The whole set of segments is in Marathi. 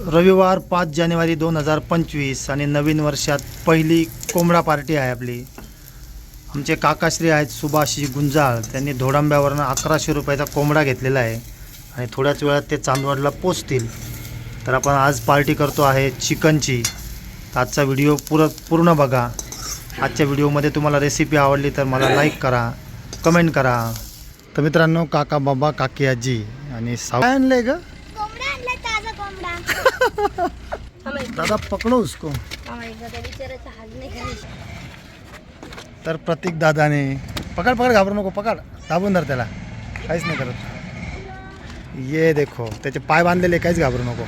रविवार पाच जानेवारी दोन हजार पंचवीस आणि नवीन वर्षात पहिली कोंबडा पार्टी आहे आपली. आमचे काकाश्री आहेत सुभाषजी गुंजाळ. त्यांनी धोडांब्यावरनं अकराशे रुपयाचा कोंबडा घेतलेला आहे आणि थोड्याच वेळात ते चांदवडला पोचतील. तर आपण आज पार्टी करतो आहे चिकनची. आजचा व्हिडिओ पुर पूर्ण बघा. आजच्या व्हिडिओमध्ये तुम्हाला रेसिपी आवडली तर मला लाईक करा कमेंट करा. तर मित्रांनो काका बाबा काकी आजी आणि साव आहे आणलंय ग कोंबडा आणला ताजा कोंबडा दादा पकडो उसको। तर प्रतीक दादाने पकड पकड घाबरू नको पकड. दाबून धर त्याला. काहीच नाही करत. ये देखो त्याचे पाय बांधलेले काहीच घाबरू नको.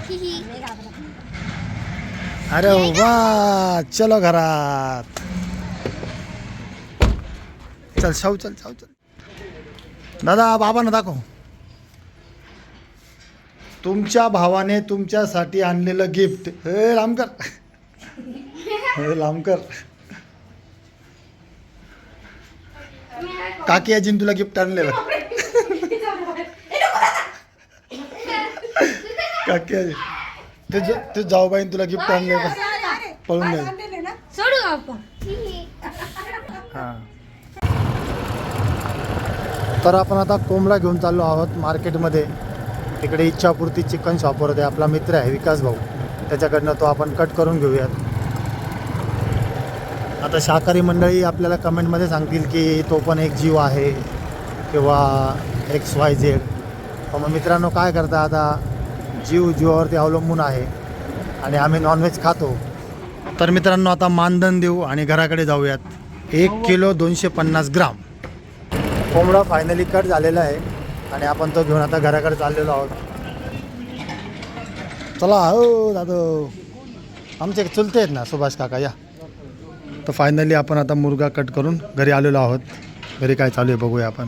अरे वा चलो घरात. चल शाऊ चल शाऊ चल. दादा बाबांना दाखव. तुमच्या भावाने तुमच्यासाठी आणलेलं गिफ्ट. हे लांबकर हे लांबकर काकी आजीन तुला गिफ्ट आणलेलं. काकी आजी ते ते जाऊबाईन तुला गिफ्ट आणलेलं. पळून आपण. हां. तर आपण आता कोंबडा घेऊन चाललो आहोत मार्केटमध्ये. तिकडे इच्छापूर्ती चिकन शॉपवर आपला मित्र आहे विकास भाऊ. त्याच्याकडनं तो आपण कट करून घेऊयात. आता शाकाहारी मंडळी आपल्याला कमेंटमध्ये सांगतील की तो पण एक जीव आहे किंवा एक्स वाय झेड मग मित्रांनो काय करता आता? जीव जीवावरती अवलंबून आहे आणि आम्ही नॉनव्हेज खातो. तर मित्रांनो आता मानधन देऊ आणि घराकडे जाऊयात. एक किलो दोनशे पन्नास ग्राम. कोंबडा फायनली कट झालेला आहे. आणि आपण तो घेऊन आता घराकडे चाललेलो आहोत. चला हो दादो. आमचे चुलते आहेत ना सुभाष काका या. तर फायनली आपण आता मुर्गा कट करून घरी आलेलो आहोत. घरी काय चालू आहे बघूया आपण.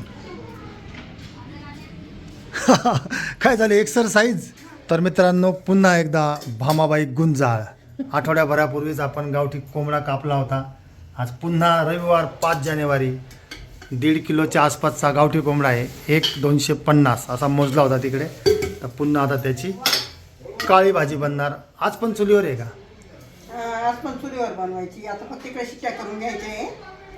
काय झालं एक्सरसाइज तर मित्रांनो पुन्हा एकदा भामाबाई गुंजाळ. आठवड्याभरापूर्वीच आपण गावठी कोंबडा कापला होता. आज पुन्हा रविवार पाच जानेवारी. दीड किलोच्या आसपासचा गावठी कोंबडा आहे. एक दोनशे पन्नास असा मोजला होता तिकडे. तर पुन्हा आता त्याची काळी भाजी बनणार. आज पण चुलीवर आहे का? आज पण चुलीवर बनवायची. आता फक्त तिकडे शिट्ट्या करून घ्यायचे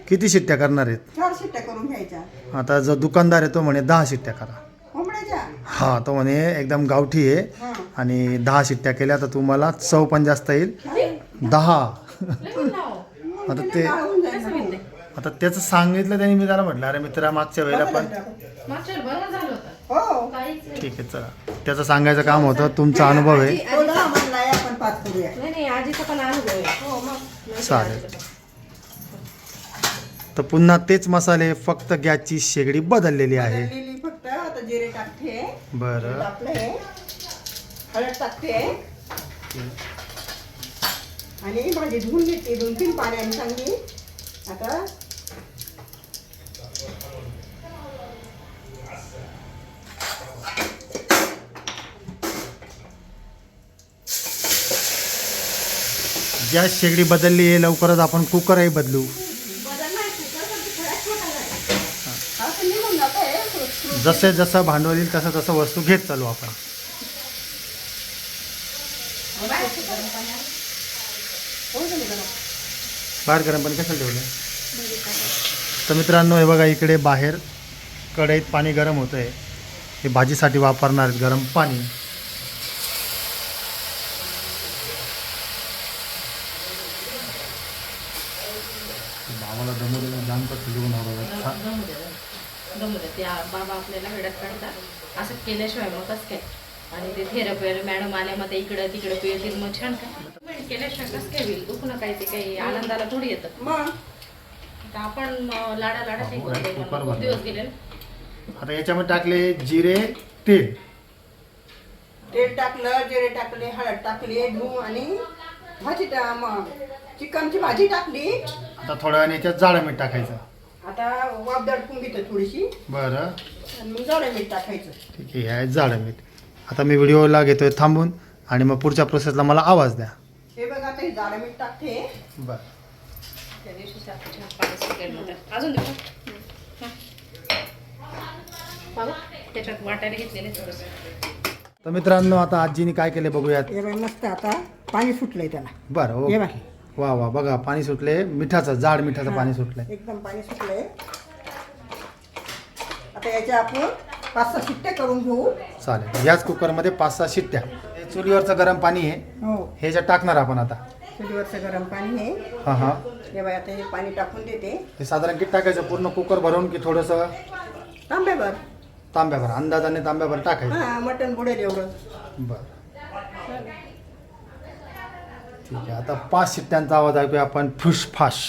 किती शिट्ट्या करणार आहेत? चार शिट्ट्या करून घ्यायच्या. आता जो दुकानदार आहे तो म्हणे दहा शिट्ट्या करा. कोंबड्याच्या? हा तो म्हणे एकदम गावठी आहे हां. आणि दहा शिट्ट्या केल्या तर तुम्हाला चव पण जास्त येईल. दहा. आता ते. आता त्याचं सांगितलं त्यांनी मी त्याला म्हटलं अरे मित्रा मागच्या वेळेला पण हो. ठीक आहे चला. त्याचं सांगायचं काम होतं तुमचा अनुभव आहे. तो दहा म्हणलाय आपण पाच करूया. नाही नाही आजीचा पण अनुभव आहे. हो मग. चालेल. तर पुन्हा तेच मसाले फक्त गॅसची शेगडी बदललेली आहे. लिली फक्त आता जिरे टाकते. बरं. टाकले. हळद टाकते. आणि भाजी धुवून घेते दोन तीन पाण्याने चांगली. आता गॅस शेगडी बदलली आहे लवकरच आपण कुकरही बदलू. जसे जसं भांडवल येईल तसं तसं वस्तू घेत चालू आपण. बाहेर गरम पाणी कसं ठेवलं तर मित्रांनो हे बघा इकडे बाहेर कढईत पाणी गरम होतं आहे हे भाजीसाठी वापरणार गरम पाणी. त्या बाबा आपल्याला वेळात काढतात. असं केल्याशिवाय मग कसं काय आणि ते थेरपी मॅडम आल्या मग ते इकडं तिकडं पिळतील. मग छान काय केल्याशिवाय कसं काय होईल? दुखणं काय ते काही आनंदाला थोडी येतं. मग? आपण लाडा लाडा. दिवस गेले. आता याच्यामध्ये टाकले जिरे तेल तेल टाकलं जिरे टाकले हळद टाकली धू आणि भाजी टा- मग चिकनची भाजी टाकली. आता थोड्या वेळाने याच्यात जाडं मीठ टाकायचं. आता वाफ दडपून घेतो थोडीशी. बरं. आणि मग जाडं मीठ टाकायचं. ठीक आहे हे आहे जाडं मीठ. आता मी व्हिडिओला घेतोय थांबून आणि मग पुढच्या प्रोसेसला मला आवाज द्या. हे बघ आता हे जाडं मीठ टाकते. बरं. त्या दिवशी सुकेल. अजून देऊ का? हं. त्याच्यात वाटायला घेतलेले थोडंसं. तर मित्रांनो आता आजीने काय केले बघूयात? हे मस्त आता पाणी सुटलंय त्याला. बरं हे बाई वा वा. बघा पाणी सुटले मिठाचं जाड मिठाचं पाणी सुटलंय. एकदम पाणी सुटलंय. आता याच्या आपण पाच सहा शिट्ट्या करून घेऊ. चालेल. याच कुकरमध्ये पाच सहा शिट्ट्या. हे चुलीवरचं गरम पाणी आहे. हो. हे जे टाकणार आपण आता. चुलीवरचं गरम पाणी आहे. हां हां. हे बाई आता हे पाणी टाकून देते. हे साधारण किती टाकायचं? पूर्ण कुकर भरून की थोडंसं? तांब्यावर तांब्याभर. अंदाजाने तांब्याभर टाकायचं. हा मटण बुडेल एवढं. बरं. ठीक आहे. आता पाच शिट्ट्यांचा आवाज ऐकूया आपण. फुश फाश.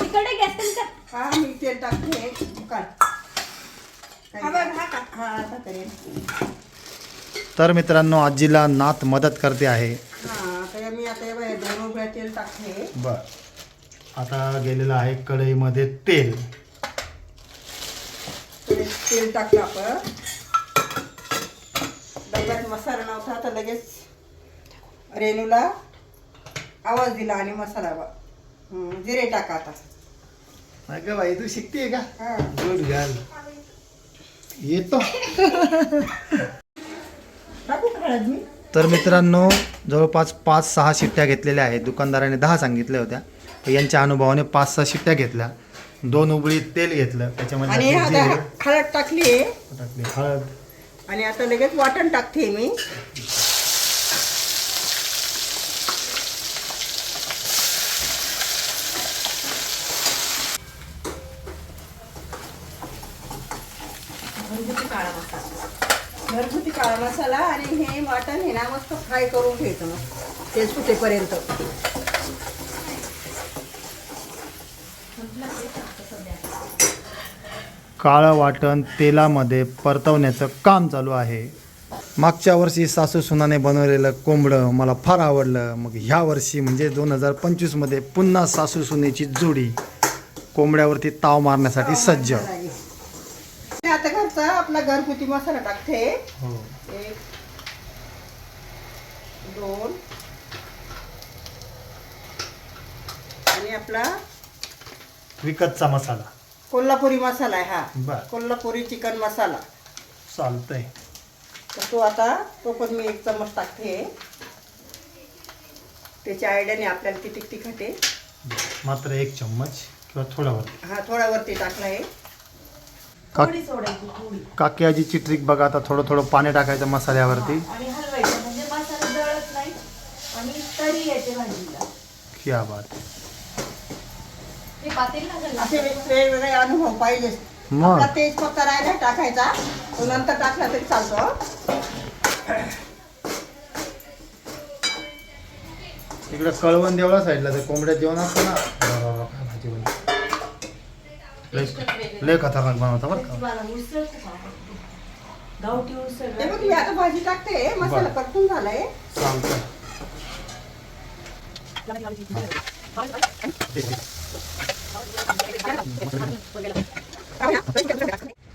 तिकडे गॅस कमी कर. हा मी तेल टाकते. हा बघ हा का हा आता करेल तर मित्रांनो आजीला नात मदत करते आहे. हा आता मी आता हे दोन उभ्या तेल बर. आता गेलेलं आहे कढईमध्ये तेल. तेल तेल टाकलं आपण. डब्यात मसाला नव्हता तर लगेच रेणूला आवाज दिला आणि मसाला ब- जिरे टाका आता. अगं बाई तू शिकते का? हा. Good girl. येतो. तर मित्रांनो जवळपास पाच सहा शिट्ट्या घेतलेल्या आहेत. दुकानदाराने दहा सांगितल्या होत्या. तर यांच्या अनुभवाने पाच सहा शिट्ट्या घेतल्या. दोन उबळी तेल घेतलं. आणि त्याच्यामध्ये जिरे. हळद टाकली. टाकली हळद. आणि आता लगेच वाटण टाकते मी. घरगुती काळा मसाला. घरगुती काळा मसाला आणि हे वाटण हे ना मस्त फ्राय करून घ्यायचं मग. तेल सुटेपर्यंत. काळं वाटण तेलामध्ये परतवण्याचं काम चालू आहे. मागच्या वर्षी सासू सुनाने बनवलेलं कोंबडं मला फार आवडलं. मग ह्या वर्षी म्हणजे दोन हजार पंचवीसमध्ये पुन्हा सासू सुनेची जोडी कोंबड्यावरती ताव मारण्यासाठी सज्ज. घरचा आपला घरगुती मसाला टाकते. हो. एक दोन. आणि आपला विकतचा मसाला. कोल्हापुरी मसाला आहे हा. बर. कोल्हापुरी चिकन मसाला. चालतंय. तर तो आता तो पण मी एक चमच टाकते. त्याच्या आयडियाने आपल्याला किती तिखट आहे मात्र एक चम्मच किंवा थोडावर हा थोडा वरती टाकला आहे. का थोडी सोडायची थोडी. काकी आजीची ट्रिक बघा आता थोडं थोडं पाणी टाकायचं मसाल्यावरती. आणि हलवायचं. म्हणजे मसाला जळत नाही आणि तरी येते भाजीला. क्या बात हे पातेल असे वेगवेगळे अनुभव पाहिजे मग. आपला तेजपत्ता राहिला टाकायचा. तो नंतर टाकला तरी चालतो इकडे कळवण देवळा साईडला ते कोंबड्या जेवण असतं ना. काय भाजी बनवली. लय- लय खतरनाक बनवता बरं का? ते बघ मी आता भाजी टाकते मसाला बरं. परतून झालाय. चालतं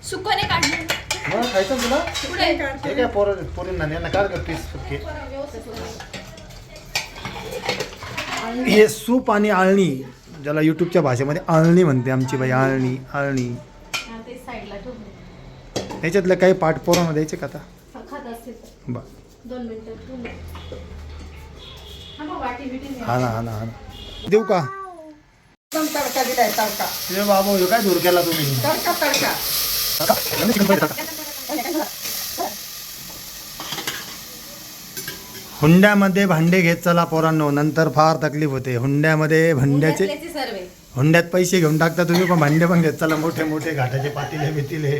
सुकने काढले मग खायचं तुला? पुढे हे काय पोर पोरींना नाही ना काढ पीस फुटके. हे सूप आणि आळणी ज्याला युट्यूबच्या भाषेमध्ये आळणी म्हणते आमची बाई आळणी आळणी. हा, ते साईडला ठेवून ह्याच्यातले काही पाठ पोरांना द्यायचे का आता? बर. हा. हा ना हा ना हा ना. देऊ का? एकदम तडका दिलाय तडका? बाबा काय दूर केला तुम्ही? तडका तडका. हुंड्यामध्ये भांडे घेत चला पोरांनो नंतर फार तकलीफ होते. हुंड्यामध्ये भांड्याचे हुंड्यात पैसे घेऊन टाकता तुम्ही पण भांडे पण घेत चला. मोठे मोठे घाटाचे पातीले बितीले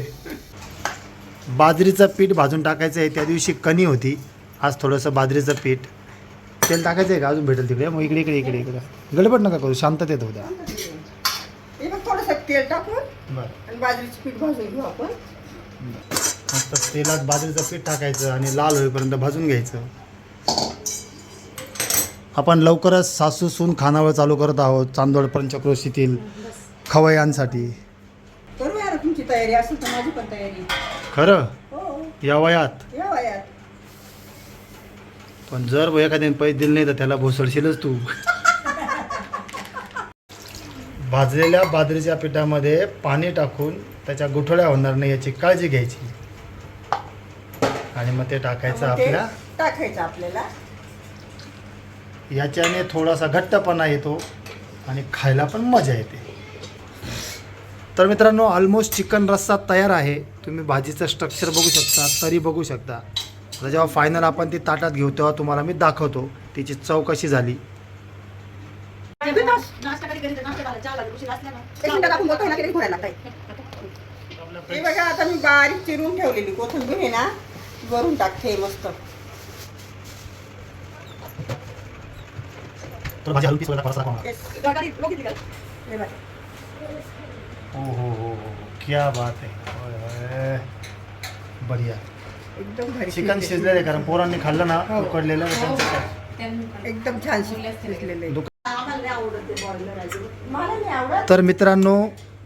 बाजरीचं पीठ भाजून टाकायचं आहे. त्या दिवशी कणी होती. आज थोडंसं बाजरीचं पीठ. तेल टाकायचं आहे का? अजून भेटेल तिकडे. मग इकडे इकडे इकडे इकडे. गडबड नका करू. शांततेत होत्या तेल टाकून आणि बाजरीचं पीठ भाजून घेऊ आपण. मस्त तेलात बाजरीचं पीठ टाकायचं आणि लाल होईपर्यंत भाजून घ्यायचं. आपण लवकरच सासू सून खानावळ चालू करत आहोत चांदोड पंचक्रोशीतील खवयांसाठी. करू यार तुमची तयारी असेल तर माझी पण तयारी. खरं? हो. या वयात? या वयात. पण जर एखाद्याने पैसे दिले नाही तर त्याला भोसडशीलच तू. भाजलेल्या बाजरीच्या पिठामध्ये पाणी टाकून त्याच्या गुठळ्या होणार नाही याची काळजी घ्यायची. आणि मग ते टाकायचं मग ते आपल्या टाकायचं आपल्याला. याच्याने थोडासा घट्टपणा येतो आणि खायला पण मजा येते. तर मित्रांनो ऑलमोस्ट चिकन रस्सा तयार आहे. तुम्ही भाजीचं स्ट्रक्चर बघू शकता तरी बघू शकता. आता जेव्हा फायनल आपण ती ताटात घेऊ तेव्हा तुम्हाला मी दाखवतो तिची चव कशी झाली. हे बघा आता मी बारीक चिरून ठेवलेली कोथिंबीर आहे ना वरून टाकते मस्त. तर थोडासा दाखवा. बघितली का? हे. हो हो हो हो क्या बात आहे. बढिया एकदम भारी चिकन शिजले. शिजलेलं आहे कारण पोरांनी खाल्लं ना हो. उकडलेलं एकदम छान तर मित्रांनो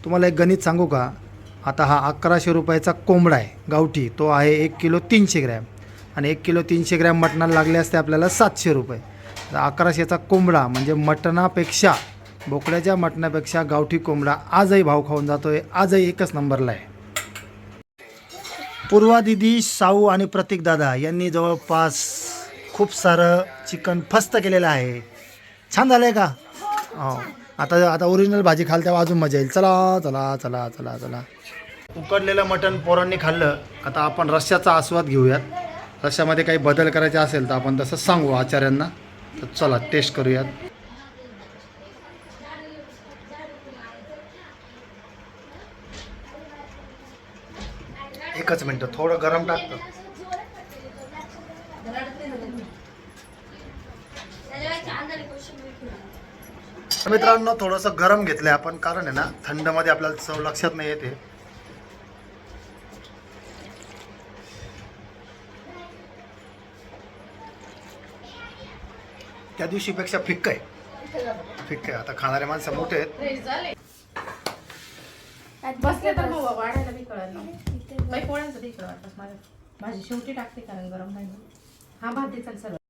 तुम्हाला एक गणित सांगू का आता हा अकराशे रुपयाचा कोंबडा आहे गावठी तो आहे एक किलो तीनशे ग्रॅम आणि एक किलो तीनशे ग्रॅम मटणाला लागले असते आपल्याला सातशे रुपये तर अकराशेचा कोंबडा म्हणजे मटणापेक्षा बोकड्याच्या मटणापेक्षा गावठी कोंबडा आजही भाव खाऊन जातोय. आजही एकच नंबरला आहे. पूर्वा दिदी साऊ आणि प्रतीक दादा यांनी जवळपास खूप सारं चिकन फस्त केलेलं आहे. छान झालं आहे का? हो. आता आता ओरिजिनल भाजी खाल तेव्हा अजून मजा येईल. चला चला चला चला चला. उकडलेलं मटण पोरांनी खाल्लं. आता आपण रश्श्याचा आस्वाद घेऊयात. रश्श्यामध्ये काही बदल करायचे असेल तर आपण तसं सांगू आचार्यांना. तर चला टेस्ट करूयात. एकच मिनटं थोडं गरम टाकतं. मित्रांनो थोडंसं गरम घेतलं आपण कारण आहे ना थंडमध्ये आपल्याला चव लक्षात नाही येते. त्या दिवशीपेक्षा फिक्क आहे. फिक्क आहे. आता खाणारे माणसं मोठे आहेत. बसले तर मग वाढायला बी कळत नाही. बाई पोळ्यांचं बी कळत माझ्या भाजी शेवटी टाकते कारण गरम नाही हा भात दे चल सर्व.